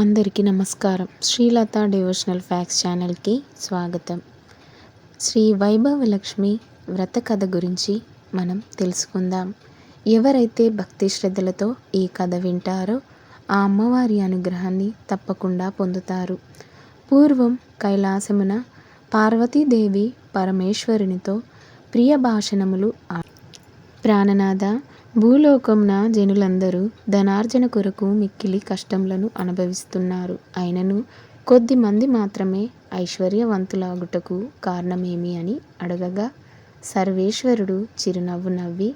అందరికీ నమస్కారం. Srilatha devotional fax ఛానల్కి స్వాగతం. శ్రీ వైభవలక్ష్మి వ్రత కథ గురించి మనం తెలుసుకుందాం. ఎవరైతే భక్తి శ్రద్ధలతో ఈ కథ వింటారో ఆ అమ్మవారి అనుగ్రహాన్ని తప్పకుండా పొందుతారు. పూర్వం కైలాసమున పార్వతీదేవి పరమేశ్వరునితో ప్రియ భాషణములు ప్రాణనాథ భూలోకంన జనులందరూ ధనార్జన కొరకు మిక్కిలి కష్టములను అనుభవిస్తున్నారు. అయినను కొద్ది మంది మాత్రమే ఐశ్వర్యవంతులాగుటకు కారణమేమి అని అడగగా సర్వేశ్వరుడు చిరునవ్వు నవ్వి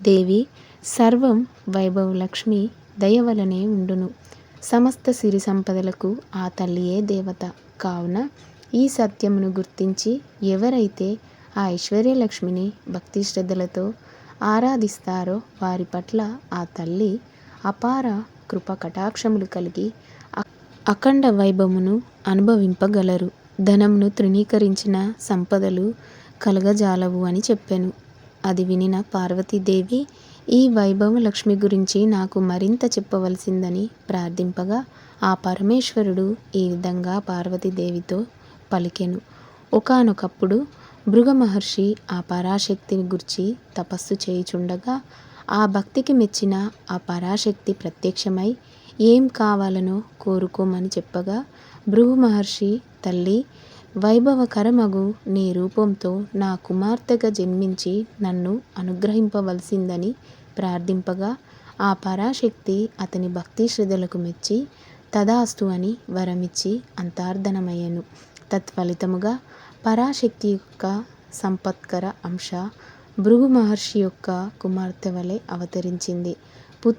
దేవి సర్వం వైభవలక్ష్మి లక్ష్మి దయవలనే ఉండును. సమస్త సిరి సంపదలకు ఆ తల్లియే దేవత. కావున ఈ సత్యమును గుర్తించి ఎవరైతే ఆ ఐశ్వర్యలక్ష్మిని భక్తి శ్రద్ధలతో ఆరాధిస్తారో వారి పట్ల ఆ తల్లి అపార కృప కటాక్షములు కలిగి అఖండ వైభవమును అనుభవింపగలరు. ధనమును తృణీకరించిన సంపదలు కలగజాలవు అని చెప్పాను. అది వినిన పార్వతీదేవి ఈ వైభవ లక్ష్మి గురించి నాకు మరింత చెప్పవలసిందని ప్రార్థింపగా ఆ పరమేశ్వరుడు ఈ విధంగా పార్వతీదేవితో పలికెను. ఒకానొకప్పుడు భృగ మహర్షి ఆ పరాశక్తిని గుర్చి తపస్సు చేయుచుండగా ఆ భక్తికి మెచ్చిన ఆ పరాశక్తి ప్రత్యక్షమై ఏం కావాలనో కోరుకోమని చెప్పగా భృగు మహర్షి తల్లి వైభవకరమగు నీ రూపంతో నా కుమార్తెగా జన్మించి నన్ను అనుగ్రహింపవలసిందని ప్రార్థింపగా ఆ పరాశక్తి అతని భక్తి శ్రద్ధలకు మెచ్చి తదాస్తు అని వరమిచ్చి అంతార్ధనమయ్యను. తత్ఫలితముగా పరాశక్తి యొక్క సంపత్కర అంశ భృగు మహర్షి యొక్క కుమార్తె వలె అవతరించింది. పుత్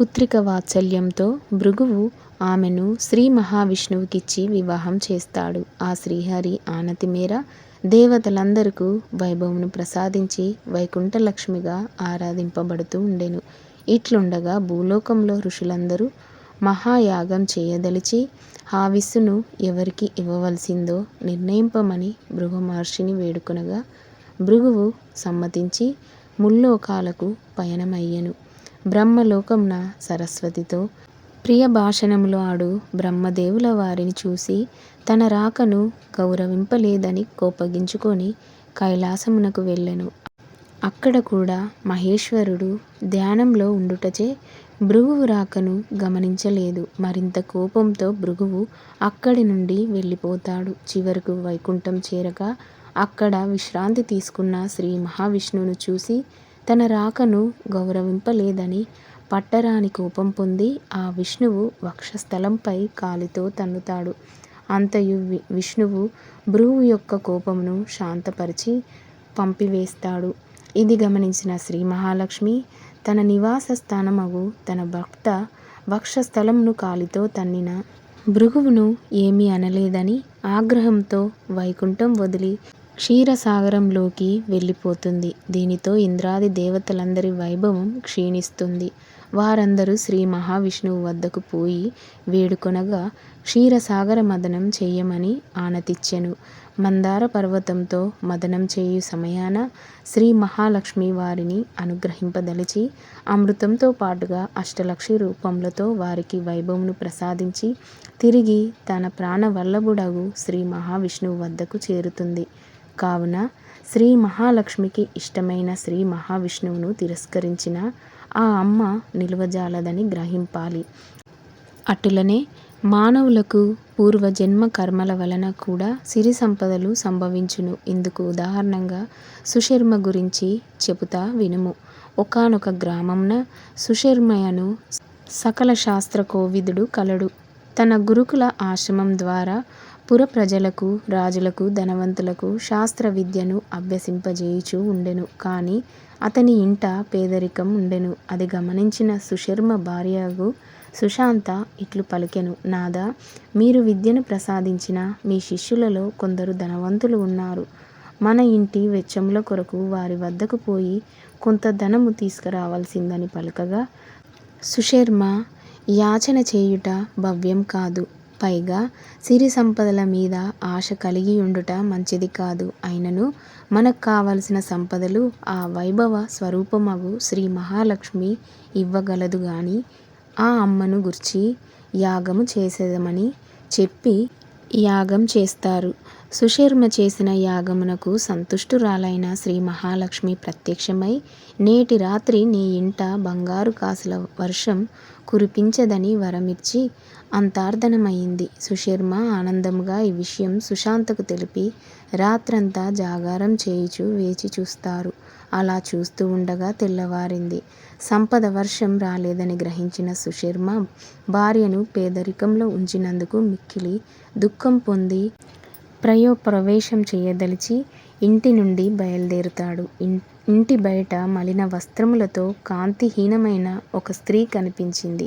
పుత్రిక వాత్సల్యంతో భృగువు ఆమెను శ్రీ మహావిష్ణువుకిచ్చి వివాహం చేస్తాడు. ఆ శ్రీహరి ఆనతి మేర దేవతలందరకు వైభవమును ప్రసాదించి వైకుంఠలక్ష్మిగా ఆరాధింపబడుతూ ఉండెను. ఇట్లుండగా భూలోకంలో ఋషులందరూ మహాయాగం చేయదలిచి ఆ ఎవరికి ఇవ్వవలసిందో నిర్ణయింపమని భృగు మహర్షిని వేడుకొనగా భృగువు సమ్మతించి ముల్లోకాలకు పయనమయ్యెను. బ్రహ్మలోకంన సరస్వతితో ప్రియ భాషణములు ఆడు బ్రహ్మదేవుల వారిని చూసి తన రాకను గౌరవింపలేదని కోపగించుకొని కైలాసమునకు వెళ్ళెను. అక్కడ కూడా మహేశ్వరుడు ధ్యానంలో ఉండుటచే భృగువు రాకను గమనించలేదు. మరింత కోపంతో భృగువు అక్కడి నుండి వెళ్ళిపోతాడు. చివరకు వైకుంఠం చేరగా అక్కడ విశ్రాంతి తీసుకున్న శ్రీ మహావిష్ణువును చూసి తన రాకను గౌరవింపలేదని పట్టరాని కోపం పొంది ఆ విష్ణువు వక్షస్థలంపై కాలితో తన్నుతాడు. అంతయు వి- విష్ణువు భృగువు యొక్క కోపమును శాంతపరిచి పంపివేస్తాడు. ఇది గమనించిన శ్రీ మహాలక్ష్మి తన నివాస స్థానమగు తన భక్త వక్షస్థలమును కాలితో తన్నిన భృగువును ఏమీ అనలేదని ఆగ్రహంతో వైకుంఠం వదిలి క్షీరసాగరంలోకి వెళ్ళిపోతుంది. దీనితో ఇంద్రాది దేవతలందరి వైభవం క్షీణిస్తుంది. వారందరూ శ్రీ మహావిష్ణువు వద్దకు పోయి వేడుకొనగా క్షీరసాగర మదనం చెయ్యమని ఆనతిచ్చెను. మందార పర్వతంతో మదనం చేయు సమయాన శ్రీ మహాలక్ష్మి వారిని అనుగ్రహింపదలిచి అమృతంతో పాటుగా అష్టలక్షి రూపములతో వారికి వైభవమును ప్రసాదించి తిరిగి తన ప్రాణవల్లభుడగు శ్రీ మహావిష్ణువు వద్దకు చేరుతుంది. కావున శ్రీ మహాలక్ష్మికి ఇష్టమైన శ్రీ మహావిష్ణువును తిరస్కరించిన ఆ అమ్మ నిలువజాలదని గ్రహింపాలి. అటులనే మానవులకు పూర్వ జన్మ కర్మల వలన కూడా సిరి సంపదలు సంభవించును. ఇందుకు ఉదాహరణంగా సుశర్మ గురించి చెబుతా వినుము. ఒకానొక గ్రామంన సుశర్మయను సకల శాస్త్ర కోవిదుడు కలడు. తన గురుకుల ఆశ్రమం ద్వారా పుర ప్రజలకు రాజులకు ధనవంతులకు శాస్త్ర విద్యను అభ్యసింపజేయుచూ ఉండెను. కానీ అతని ఇంట పేదరికం ఉండెను. అది గమనించిన సుశర్మ భార్యకు సుశాంత ఇట్లు పలికెను. నాదా మీరు విద్యను ప్రసాదించిన మీ శిష్యులలో కొందరు ధనవంతులు ఉన్నారు. మన ఇంటి వెచ్చముల కొరకు వారి వద్దకు పోయి కొంత ధనము తీసుకురావాల్సిందని పలకగా సుశర్మ యాచన చేయుట భవ్యం కాదు. పైగా సిరి సంపదల మీద ఆశ కలిగి ఉండుట మంచిది కాదు. అయినను మనకు కావలసిన సంపదలు ఆ వైభవ స్వరూపమగు శ్రీ మహాలక్ష్మి ఇవ్వగలదు కానీ ఆ అమ్మను గుర్చి యాగము చేసేదమని చెప్పి యాగం చేస్తారు. సుశర్మ చేసిన యాగమునకు సంతుష్టురాలైన శ్రీ మహాలక్ష్మి ప్రత్యక్షమై నేటి రాత్రి నీ ఇంట బంగారు కాసుల వర్షం కురిపించదని వరమిచ్చి అంతార్థనమైంది సుశర్మ ఆనందముగా ఈ విషయం సుశాంతకు తెలిపి రాత్రంతా జాగారం చేయుచు వేచి చూస్తారు. అలా చూస్తూ ఉండగా తెల్లవారింది. సంపద వర్షం రాలేదని గ్రహించిన సుశర్మ భార్యను పేదరికంలో ఉంచినందుకు మిక్కిలి దుఃఖం పొంది ప్రయోప్రవేశం చేయదలిచి ఇంటి నుండి బయలుదేరుతాడు. ఇంటి బయట మలిన వస్త్రములతో కాంతిహీనమైన ఒక స్త్రీ కనిపించింది.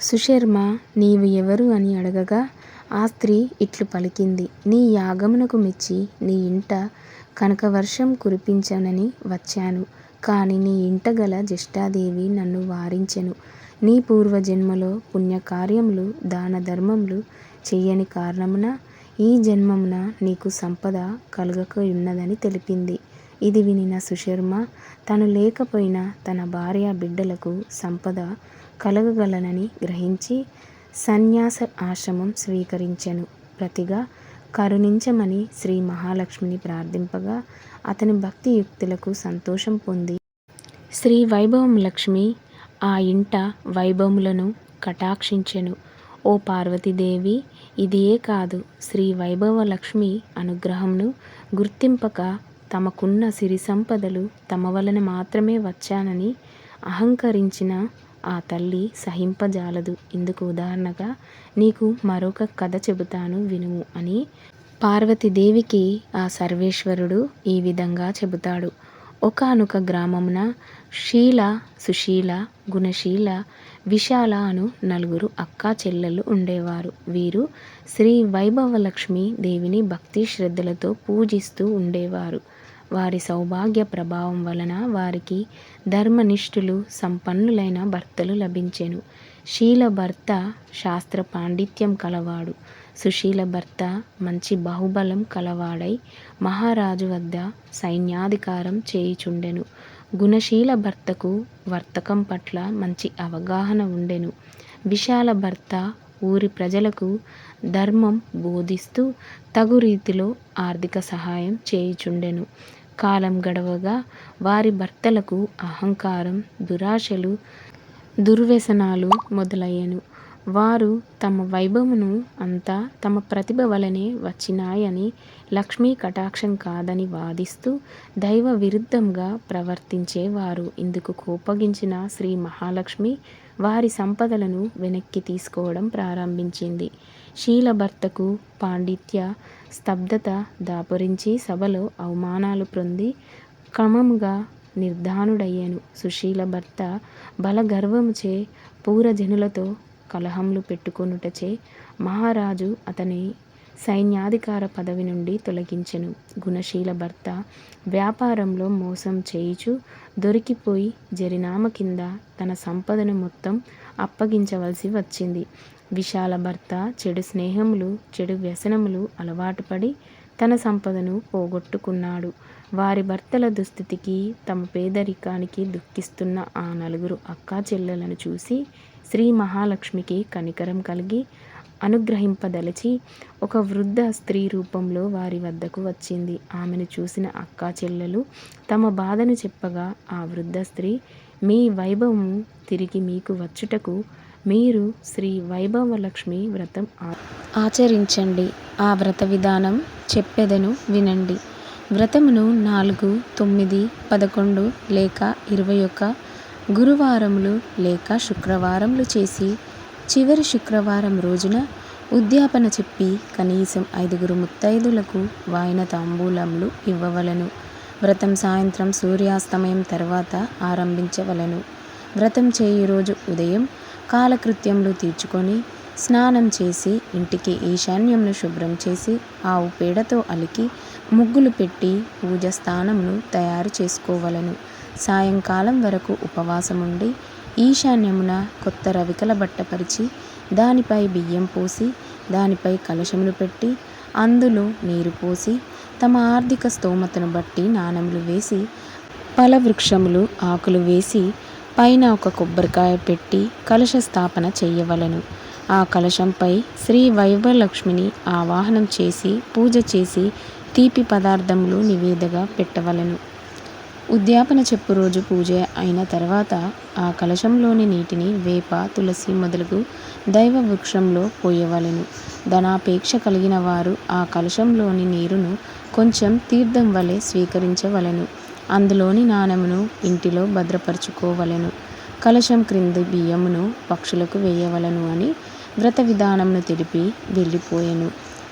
సుశర్మ నీవు ఎవరు అని అడగగా ఆ స్త్రీ ఇట్లు పలికింది. నీ యాగమునకు మెచ్చి నీ ఇంట కనకవర్షం కురిపించనని వచ్చాను. కానీ నీ ఇంట గల జ్యేష్ఠాదేవి నన్ను వారించెను. నీ పూర్వజన్మలో పుణ్యకార్యములు దాన ధర్మములు చెయ్యని కారణమున ఈ జన్మమున నీకు సంపద కలుగకయున్నదని తెలిపింది. ఇది వినిన సుశర్మ తను లేకపోయినా తన భార్య బిడ్డలకు సంపద కలగగలనని గ్రహించి సన్యాస ఆశ్రమం స్వీకరించెను. ప్రతిగా కరుణించమని శ్రీ మహాలక్ష్మిని ప్రార్థింపగా అతని భక్తి యుక్తులకు సంతోషం పొంది. శ్రీ వైభవం లక్ష్మి ఆ ఇంట వైభవములను కటాక్షించెను. ఓ పార్వతీదేవి ఇదియే కాదు శ్రీ వైభవ లక్ష్మి అనుగ్రహంను గుర్తింపక తమకున్న సిరి సంపదలు తమ వలన మాత్రమే వచ్చానని అహంకరించిన ఆ తల్లి సహింపజాలదు. ఇందుకు ఉదాహరణగా నీకు మరొక కథ చెబుతాను వినుము అని పార్వతీదేవికి ఆ సర్వేశ్వరుడు ఈ విధంగా చెబుతాడు. ఒకనొక గ్రామమున శీల సుశీల గుణశీల విశాల అను నలుగురు అక్కా చెల్లెలు ఉండేవారు. వీరు శ్రీ వైభవలక్ష్మి దేవిని భక్తి శ్రద్ధలతో పూజిస్తూ ఉండేవారు. వారి సౌభాగ్య ప్రభావం వలన వారికి ధర్మనిష్ఠులు సంపన్నులైన భర్తలు లభించెను. శీల భర్త శాస్త్ర పాండిత్యం కలవాడు. సుశీల భర్త మంచి బాహుబలం కలవాడై మహారాజు వద్ద సైన్యాధికారం చేయుచుండెను. గుణశీల భర్తకు వర్తకం పట్ల మంచి అవగాహన ఉండెను. విశాల భర్త ఊరి ప్రజలకు ధర్మం బోధిస్తూ తగు రీతిలో ఆర్థిక సహాయం చేయుచుండెను. కాలం గడవగా వారి భర్తలకు అహంకారం దురాశలు దుర్వ్యసనాలు మొదలయ్యను. వారు తమ వైభవమును అంతా తమ ప్రతిభ వలనే వచ్చినాయని లక్ష్మీ కటాక్షం కాదని వాదిస్తూ దైవ విరుద్ధంగా ప్రవర్తించేవారు. ఇందుకు కోపగించిన శ్రీ మహాలక్ష్మి వారి సంపదలను వెనక్కి తీసుకోవడం ప్రారంభించింది. శీలభర్తకు పాండిత్య స్తబ్దత దాపురించి సభలో అవమానాలు పొంది క్రమముగా నిర్ధానుడయ్యాను. సుశీల భర్త బలగర్వముచే పూరజనులతో కలహములు పెట్టుకొనుటచే మహారాజు అతని సైన్యాధికార పదవి నుండి తొలగించెను. గుణశీల భర్త వ్యాపారంలో మోసం చేయుచు దొరికిపోయి జరినామ కింద తన సంపదను మొత్తం అప్పగించవలసి వచ్చింది. విశాల భర్త చెడు స్నేహములు చెడు వ్యసనములు అలవాటుపడి తన సంపదను పోగొట్టుకున్నాడు. వారి భర్తల దుస్థితికి తమ పేదరికానికి దుఃఖిస్తున్న ఆ నలుగురు అక్కా చెల్లెలను చూసి శ్రీ మహాలక్ష్మికి కనికరం కలిగి అనుగ్రహింపదలచి ఒక వృద్ధ స్త్రీ రూపంలో వారి వద్దకు వచ్చింది. ఆమెను చూసిన అక్కా చెల్లెలు తమ బాధను చెప్పగా ఆ వృద్ధ స్త్రీ మీ వైభవము తిరిగి మీకు వచ్చుటకు మీరు శ్రీ వైభవలక్ష్మి వ్రతం ఆచరించండి. ఆ వ్రత విధానం చెప్పెదను వినండి. వ్రతమును నాలుగు తొమ్మిది పదకొండు లేక ఇరవై ఒక్క గురువారములు లేక శుక్రవారములు చేసి చివరి శుక్రవారం రోజున ఉద్యాపన చెప్పి కనీసం ఐదుగురు ముత్తైదులకు వాయిన తాంబూలములు ఇవ్వవలను. వ్రతం సాయంత్రం సూర్యాస్తమయం తర్వాత ఆరంభించవలను. వ్రతం చేయు రోజు ఉదయం కాలకృత్యములు తీర్చుకొని స్నానం చేసి ఇంటికి ఈశాన్యంను శుభ్రం చేసి ఆవు పేడతో అలికి ముగ్గులు పెట్టి పూజ స్థానమును తయారు చేసుకోవలను. సాయంకాలం వరకు ఉపవాసముండి ఈశాన్యమున కొత్త రవికల బట్టపరిచి దానిపై బియ్యం పోసి దానిపై కలశములు పెట్టి అందులో నీరు పోసి తమ ఆర్థిక స్తోమతను బట్టి నాణములు వేసి ఫలవృక్షములు ఆకులు వేసి పైన ఒక కొబ్బరికాయ పెట్టి కలశ స్థాపన చేయవలను. ఆ కలశంపై శ్రీ వైభవలక్ష్మిని ఆవాహనం చేసి పూజ చేసి తీపి పదార్థములు నివేదగా పెట్టవలను. ఉద్యాపన చెప్పు రోజు పూజ అయిన తర్వాత ఆ కలశంలోని నీటిని వేప తులసి మొదలగు దైవ వృక్షంలో పోయవలెను. ధనాపేక్ష కలిగిన వారు ఆ కలశంలోని నీరును కొంచెం తీర్థం వలె స్వీకరించవలెను. అందులోని నాణమును ఇంటిలో భద్రపరచుకోవలెను. కలశం క్రింది బియ్యమును పక్షులకు వేయవలను అని వ్రత విధానమును తెలిపి వెళ్ళిపోయెను.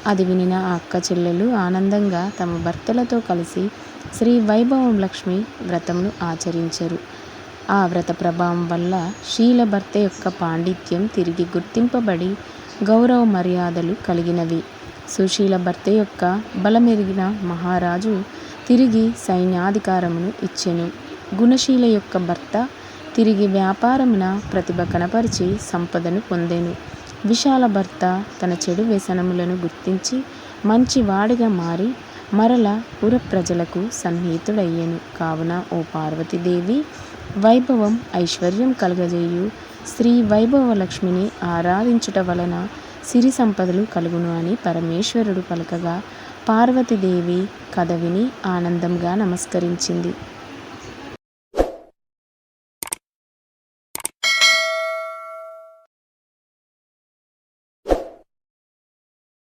అది వినిన ఆ అక్క చెల్లెలు ఆనందంగా తమ భర్తలతో కలిసి శ్రీ వైభవం లక్ష్మి వ్రతమును ఆచరించరు. ఆ వ్రత ప్రభావం వల్ల శీల భర్త యొక్క పాండిత్యం తిరిగి గుర్తింపబడి గౌరవ మర్యాదలు కలిగినవి. సుశీల భర్త యొక్క బలమెరిగిన మహారాజు తిరిగి సైన్యాధికారమును ఇచ్చెను. గుణశీల యొక్క భర్త తిరిగి వ్యాపారమున ప్రతిభ కనపరిచి సంపదను పొందెను. విశాల భర్త తన చెడు వ్యసనములను గుర్తించి మంచి వాడిగా మారి మరల పుర ప్రజలకు సన్నిహితుడయ్యెను. కావున ఓ పార్వతీదేవి వైభవం ఐశ్వర్యం కలుగజేయు. శ్రీ వైభవ లక్ష్మిని ఆరాధించుట వలన సిరి సంపదలు కలుగును అని పరమేశ్వరుడు పలకగా పార్వతీదేవి కథ విని ఆనందంగా నమస్కరించింది.